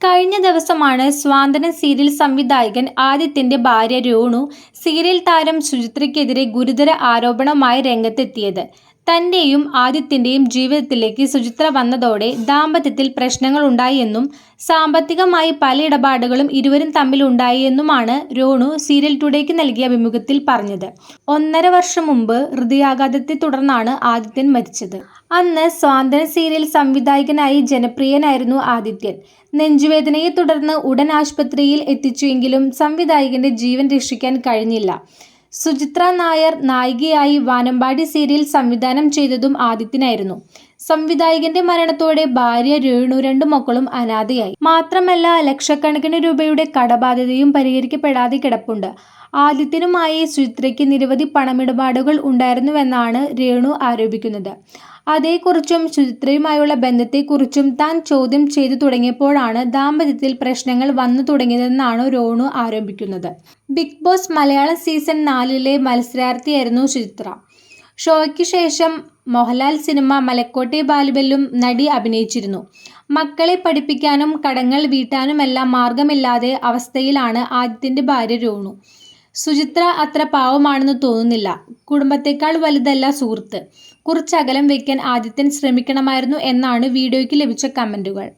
കഴിഞ്ഞ ദിവസമാണ് സ്വാന്തന സീരിയൽ സംവിധായകൻ ആദിത്യന്റെ ഭാര്യ രേണു സീരിയൽ താരം സുചിത്രയ്ക്കെതിരെ ഗുരുതര ആരോപണവുമായി രംഗത്തെത്തിയത്. തന്റെയും ആദിത്യന്റെയും ജീവിതത്തിലേക്ക് സുചിത്ര വന്നതോടെ ദാമ്പത്യത്തിൽ പ്രശ്നങ്ങൾ ഉണ്ടായെന്നും സാമ്പത്തികമായി പല ഇടപാടുകളും ഇരുവരും തമ്മിൽ എന്നുമാണ് രേണു സീരിയൽ ടുഡേക്ക് നൽകിയ അഭിമുഖത്തിൽ പറഞ്ഞത്. ഒന്നര വർഷം മുമ്പ് ഹൃദയാഘാതത്തെ തുടർന്നാണ് ആദിത്യൻ മരിച്ചത്. അന്ന് സ്വാതന്ത്ര്യ സീരിയൽ സംവിധായകനായി ജനപ്രിയനായിരുന്നു ആദിത്യൻ. നെഞ്ചുവേദനയെ തുടർന്ന് ഉടൻ ആശുപത്രിയിൽ എത്തിച്ചുവെങ്കിലും സംവിധായകന്റെ ജീവൻ രക്ഷിക്കാൻ കഴിഞ്ഞില്ല. സുചിത്ര നായർ നായികയായി വാനമ്പാടി സീരിയൽ സംവിധാനം ചെയ്തതും ആദിത്യനായിരുന്നു. സംവിധായകന്റെ മരണത്തോടെ ഭാര്യ രേണു രണ്ടു മക്കളും അനാഥയായി. മാത്രമല്ല ലക്ഷക്കണക്കിന് രൂപയുടെ കടബാധ്യതയും പരിഹരിക്കപ്പെടാതെ കിടപ്പുണ്ട്. ആദിത്യനുമായി സുചിത്രയ്ക്ക് നിരവധി പണമിടപാടുകൾ ഉണ്ടായിരുന്നുവെന്നാണ് രേണു ആരോപിക്കുന്നത്. അതേക്കുറിച്ചും സുചിത്രയുമായുള്ള ബന്ധത്തെക്കുറിച്ചും താൻ ചോദ്യം ചെയ്തു തുടങ്ങിയപ്പോഴാണ് ദാമ്പത്യത്തിൽ പ്രശ്നങ്ങൾ വന്നു തുടങ്ങിയതെന്നാണ് രോണു ആരോപിക്കുന്നത്. ബിഗ് ബോസ് മലയാളം സീസൺ നാലിലെ മത്സരാർത്ഥിയായിരുന്നു സുചിത്ര. ഷോയ്ക്ക് ശേഷം മോഹൻലാൽ സിനിമ മലക്കോട്ടെ ബാലുബലും നടി അഭിനയിച്ചിരുന്നു. മക്കളെ പഠിപ്പിക്കാനും കടങ്ങൾ വീട്ടാനുമെല്ലാം മാർഗമില്ലാതെ അവസ്ഥയിലാണ് ആദിത്യന്റെ ഭാര്യ രോണു സുചിത്ര അത്ര പാവമാണെന്ന് തോന്നുന്നില്ല. കുടുംബത്തേക്കാൾ വലുതല്ല സുഹൃത്ത്. കുറച്ചകലം വയ്ക്കാൻ ആദിത്യൻ ശ്രമിക്കണമായിരുന്നു എന്നാണ് വീഡിയോയ്ക്ക് ലഭിച്ച കമന്റുകൾ.